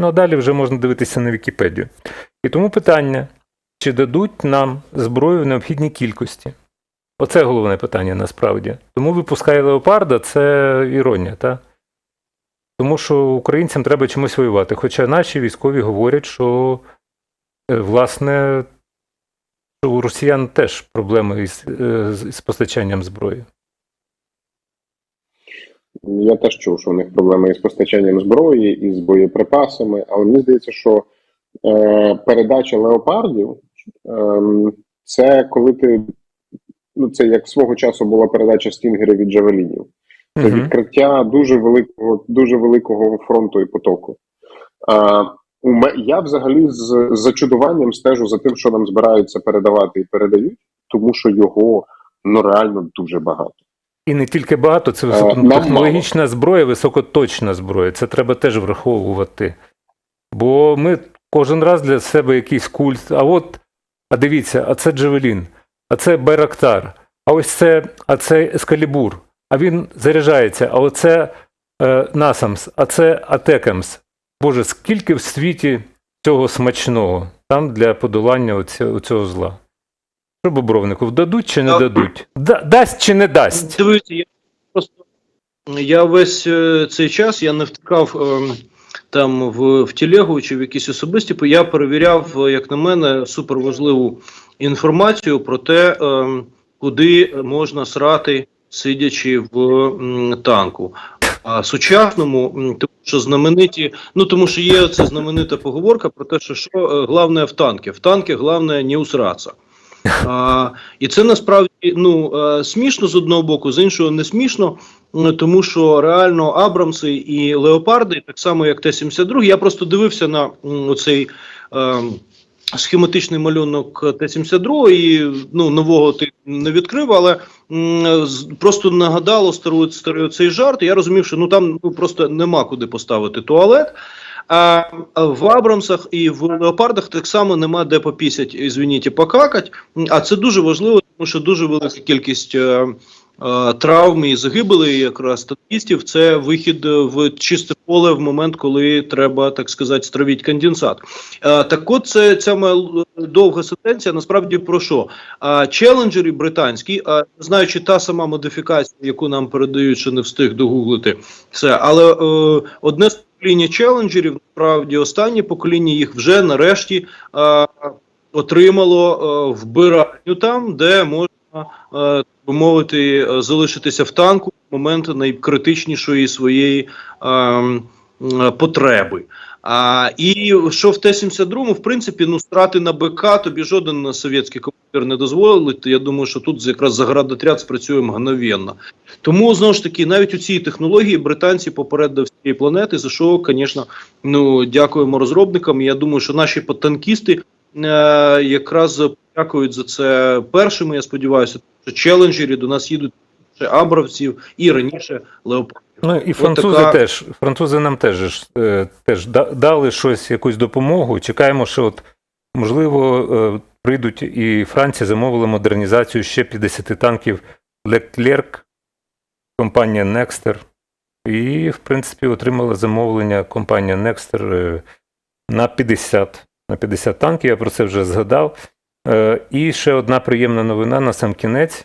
Ну а далі вже можна дивитися на Вікіпедію. І тому питання: чи дадуть нам зброю в необхідній кількості? Оце головне питання насправді. Тому випускає леопарда це іронія, так? Тому що українцям треба чимось воювати. Хоча наші військові говорять, що е, власне що у росіян теж проблеми із, е, з з постачанням зброї. Я теж чув, що у них проблеми із постачанням зброї, і з боєприпасами, але мені здається, що е, передача леопардів е, це коли ти. Ну, це як свого часу була передача стінгерів від Джавелінів. Це Мгм. відкриття дуже великого, дуже великого фронту і потоку. Ме- я взагалі з, з зачудуванням стежу за тим, що нам збираються передавати і передають, тому що його ну реально дуже багато. І не тільки багато, це Е, високотехнологічна зброя, високоточна зброя. Це треба теж враховувати. Бо ми кожен раз для себе якийсь культ. А от, а дивіться, а це Джавелін, а це Байрактар, а ось це, а це Ескалібур. А він заряджається, а оце е, Насамс, а це Атекамс. Боже, скільки в світі цього смачного там для подолання оця- цього зла. Що Бобровнику, дадуть чи не Так. дадуть? Да, дасть чи не дасть? Дивіться, я просто я весь е, цей час я не втикав ем, там в, в телегу чи в якісь особисті, я перевіряв, е, як на мене, суперважливу інформацію про те, ем, куди можна срати, сидячи в м, танку. А сучасному, м, тому що знамениті, ну тому що є ця знаменита поговорка про те, що що е, головне в танки. В танки головне не усратися. А, і це насправді ну е, смішно з одного боку, з іншого не смішно, тому що реально Абрамси і Леопарди, так само як Т-72, я просто дивився на м, оцей. Е, Схематичний малюнок Т-72 і ну нового ти не відкрив, але м, просто нагадало стару, старий цей жарт. І я розумів, що ну там ну, просто нема куди поставити туалет. А а в Абрамсах і в Леопардах так само нема де попісять, ізвініть, покакать. А це дуже важливо, тому що дуже велика кількість е, е, травм і загибелей якраз танкістів. Це вихід е, в чисте поле в момент, коли треба, так сказати, стравіть конденсат. Е, так от це ця довга сентенція насправді про що? А челенджері британські, а не знаю, чи та сама модифікація, яку нам передають, що не встиг догуглити все, але е, одне з покоління челенджерів, насправді останнє покоління їх вже нарешті е, отримало е, вбиральню там, де можна, е, мовити, залишитися в танку в момент найкритичнішої своєї е, потреби. А, і що в Т-72, в принципі, ну страти на БК тобі жоден совєтський командир не дозволить. Я думаю, що тут якраз заградотряд спрацює мгновенно. Тому знову ж таки, навіть у цій технології британці попередили всієї планети, за що, звісно, ну дякуємо розробникам. Я думаю, що наші танкісти е, якраз дякують за це першими. Я сподіваюся, що челенджері до нас їдуть ще абравців і раніше леопардів. Ну і французи така- теж. Французи нам теж, е, теж дали щось, якусь допомогу. Чекаємо, що от, можливо, е, прийдуть і Франція замовила модернізацію ще 50 танків Leclerc, компанія Nexter. І, в принципі, отримала замовлення компанія Nexter е, на 50, на 50 танків. Я про це вже згадав. Е, І ще одна приємна новина на сам кінець.